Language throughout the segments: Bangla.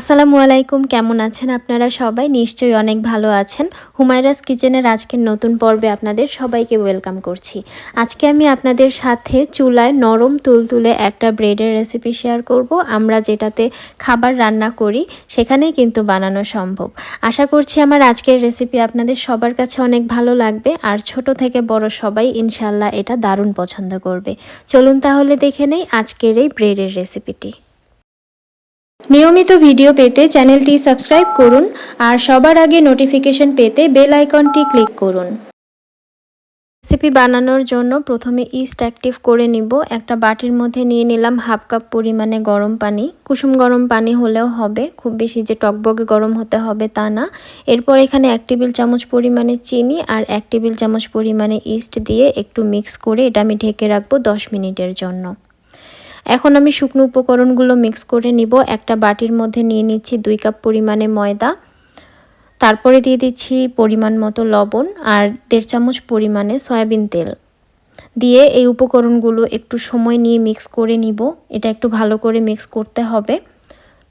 আসসালামু আলাইকুম, কেমন আছেন আপনারা সবাই? নিশ্চয়ই অনেক ভালো আছেন। হুমায়রাস কিচেনের আজকের নতুন পর্বে আপনাদের সবাইকে ওয়েলকাম করছি। আজকে আমি আপনাদের সাথে চুলায় নরম তুলতুলে একটা ব্রেডের রেসিপি শেয়ার করব। আমরা যেটাতে খাবার রান্না করি, সেখানেই কিন্তু বানানো সম্ভব। আশা করছি আমার আজকের রেসিপি আপনাদের সবার কাছে অনেক ভালো লাগবে। আর ছোট থেকে বড় সবাই ইনশাল্লাহ এটা দারুণ পছন্দ করবে। চলুন তাহলে দেখে নেই আজকের এই ব্রেডের রেসিপিটি। নিয়মিত ভিডিও পেতে চ্যানেলটি সাবস্ক্রাইব করুন আর সবার আগে নোটিফিকেশন পেতে বেল আইকনটি ক্লিক করুন। রেসিপি বানানোর জন্য প্রথমে ইস্ট অ্যাক্টিভ করে নিব। একটা বাটির মধ্যে নিয়ে নিলাম হাফ কাপ পরিমাণে গরম পানি। কুসুম গরম পানি হলেও হবে, খুব বেশি যে টকবগে গরম হতে হবে তা না। এরপর এখানে এক টেবিল চামচ পরিমাণে চিনি আর এক টেবিল চামচ পরিমাণে ইস্ট দিয়ে একটু মিক্স করে এটা আমি ঢেকে রাখব দশ মিনিটের জন্য। এখন আমি শুকনো উপকরণগুলো মিক্স করে নিব। একটা বাটির মধ্যে নিয়ে নিচ্ছি দুই কাপ পরিমাণে ময়দা। তারপরে দিয়ে দিচ্ছি পরিমাণ মতো লবণ আর দেড় চামচ পরিমাণে সয়াবিন তেল। দিয়ে এই উপকরণগুলো একটু সময় নিয়ে মিক্স করে নিব। এটা একটু ভালো করে মিক্স করতে হবে।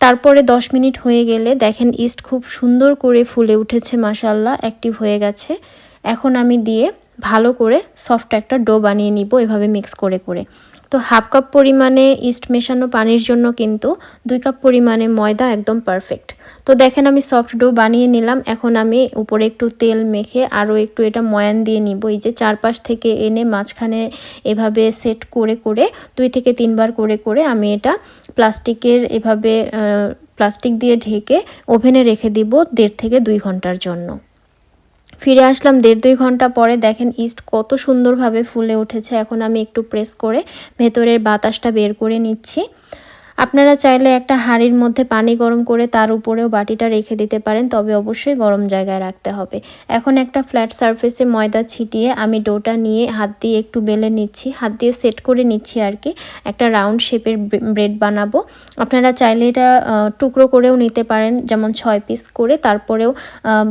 তারপরে 10 মিনিট হয়ে গেলে দেখেন ইস্ট খুব সুন্দর করে ফুলে উঠেছে মাসাল্লাহ অ্যাক্টিভ হয়ে গেছে। এখন আমি দিয়ে ভালো করে সফট একটা ডো বানিয়ে নিব, এভাবে মিক্স করে করে। তো হাফ কাপ পরিমাণে ইস্ট মেশানো পানির জন্য কিন্তু দুই কাপ পরিমাণে ময়দা একদম পারফেক্ট তো দেখেন আমি সফট ডো বানিয়ে নিলাম, এখন আমি উপরে একটু তেল মেখে আরও একটু এটা ময়ান দিয়ে নিব। এই যে চারপাশ থেকে এনে মাঝখানে এভাবে সেট করে করে, দুই থেকে তিনবার করে করে আমি এটা প্লাস্টিকের এভাবে প্লাস্টিক দিয়ে ঢেকে ওভেনে রেখে দিব দেড় থেকে দুই ঘণ্টার জন্য। ফিরে আসলাম দেড় দুই ঘণ্টা পরে। দেখেন ইস্ট কত সুন্দরভাবে ফুলে উঠেছে। এখন আমি একটু প্রেস করে ভেতরের বাতাসটা বের করে নিচ্ছি। আপনারা চাইলে একটা হাঁড়ির মধ্যে পানি গরম করে তার উপরেও বাটিটা রেখে দিতে পারেন, তবে অবশ্যই গরম জায়গায় রাখতে হবে। এখন একটা ফ্ল্যাট সারফেসে ময়দা ছিটিয়ে আমি ডোটা নিয়ে হাত দিয়ে একটু বেলে নিচ্ছি, হাত দিয়ে সেট করে নিচ্ছি আর কি। একটা রাউন্ড শেপের ব্রেড বানাবো। আপনারা চাইলে এটা টুকরো করেও নিতে পারেন, যেমন ছয় পিস করে, তারপরেও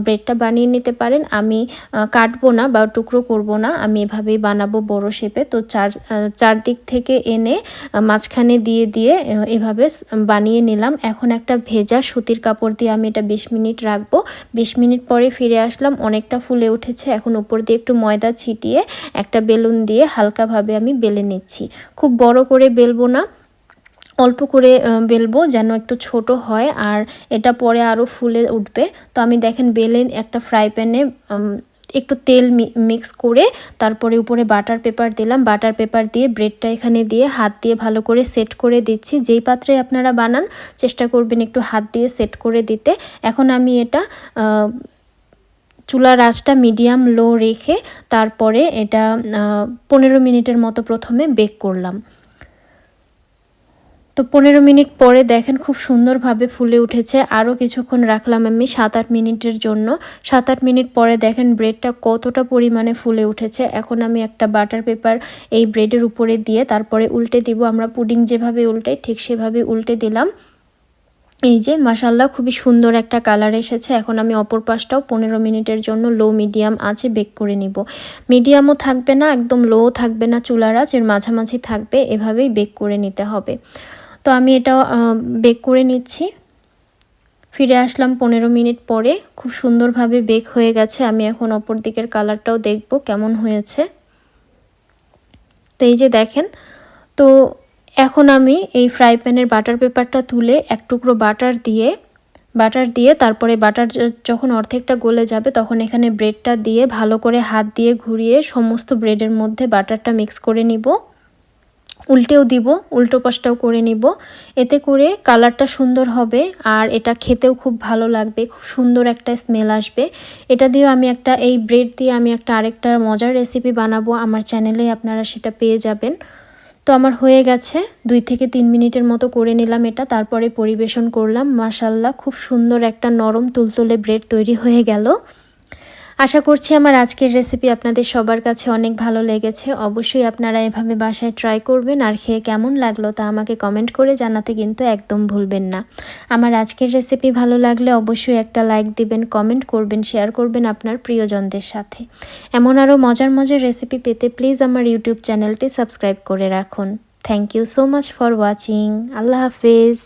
ব্রেডটা বানিয়ে নিতে পারেন। আমি কাটবো না বা টুকরো করব না, আমি এভাবেই বানাবো বড় শেপে তো চার চারদিক থেকে এনে মাঝখানে দিয়ে দিয়ে এভাবে বানিয়ে নিলাম। এখন একটা ভেজা সুতির কাপড় দিয়ে আমি এটা বিশ মিনিট রাখব। বিশ মিনিট পরে ফিরে আসলাম, অনেকটা ফুলে উঠেছে। এখন উপর দিয়ে একটু ময়দা ছিটিয়ে একটা বেলুন দিয়ে হালকাভাবে আমি বেলে নিচ্ছি। খুব বড় করে বেলবো না, অল্প করে বেলবো যেন একটু ছোট হয়। আর এটা পরে আরও ফুলে উঠবে। তো আমি দেখেন বেলে একটা ফ্রাই প্যানে একটু তেল মিক্স করে তারপরে উপরে বাটার পেপার দিলাম। বাটার পেপার দিয়ে ব্রেডটা এখানে দিয়ে হাত দিয়ে ভালো করে সেট করে দিচ্ছি। যেই পাত্রে আপনারা বানান, চেষ্টা করবেন একটু হাত দিয়ে সেট করে দিতে। এখন আমি এটা চুলার আঁচটা মিডিয়াম লো রেখে তারপরে এটা পনেরো মিনিটের মতো প্রথমে বেক করলাম। তো পনেরো মিনিট পরে দেখেন খুব সুন্দরভাবে ফুলে উঠেছে। আরও কিছুক্ষণ রাখলাম আমি সাত আট মিনিটের জন্য। সাত আট মিনিট পরে দেখেন ব্রেডটা কতটা পরিমাণে ফুলে উঠেছে। এখন আমি একটা বাটার পেপার এই ব্রেডের উপরে দিয়ে তারপরে উল্টে দিব। আমরা পুডিং যেভাবে উল্টে ঠিক সেভাবে উল্টে দিলাম। এই যে মাসাল্লাহ খুবই সুন্দর একটা কালার এসেছে। এখন আমি অপর পাশটাও পনেরো মিনিটের জন্য লো, মিডিয়াম আছে বেক করে নিব। মিডিয়ামও থাকবে না, একদম লো থাকবে না চুলার আঁচ, এর মাঝামাঝি থাকবে। এভাবেই বেক করে নিতে হবে। তো আমি এটা বেক করে নিচ্ছি। ফিরে আসলাম পনেরো মিনিট পরে। খুব সুন্দরভাবে বেক হয়ে গেছে। আমি এখন অপর দিকের কালারটাও দেখব কেমন হয়েছে। তো এই যে দেখেন, তো এখন আমি এই ফ্রাই প্যানের বাটার পেপারটা তুলে এক টুকরো বাটার দিয়ে বাটার দিয়ে তারপরে বাটার যখন অর্ধেকটা গলে যাবে তখন এখানে ব্রেডটা দিয়ে ভালো করে হাত দিয়ে ঘুরিয়ে সমস্ত ব্রেডের মধ্যে বাটারটা মিক্স করে নিব। উল্টেও দিব, উল্টো পাশটাও করে নিব। এতে করে কালারটা সুন্দর হবে আর এটা খেতেও খুব ভালো লাগবে, খুব সুন্দর একটা স্মেল আসবে। এটা দিয়েও আমি একটা, এই ব্রেড দিয়ে আমি একটা আরেকটা মজার রেসিপি বানাবো, আমার চ্যানেলে আপনারা সেটা পেয়ে যাবেন। তো আমার হয়ে গেছে, দুই থেকে তিন মিনিটের মতো করে নিলাম এটা, তারপরে পরিবেশন করলাম মাসাল্লাহ খুব সুন্দর একটা নরম তুলতুলে ব্রেড তৈরি হয়ে গেল। আশা করছি আমার আজকের রেসিপি আপনাদের সবার কাছে অনেক ভালো লেগেছে। অবশ্যই আপনারা এভাবে বাসায় ট্রাই করবেন আর খেয়ে কেমন লাগল তা আমাকে কমেন্ট করে জানাতে কিন্তু একদম ভুলবেন না। আমার আজকের রেসিপি ভালো লাগলে অবশ্যই একটা লাইক দিবেন কমেন্ট করবেন শেয়ার করবেন আপনার প্রিয়জনদের সাথে। এমন আরও মজার মজার রেসিপি পেতে প্লিজ আমার ইউটিউব চ্যানেলটি সাবস্ক্রাইব করে রাখুন। Thank you so much for watching Allah Hafiz.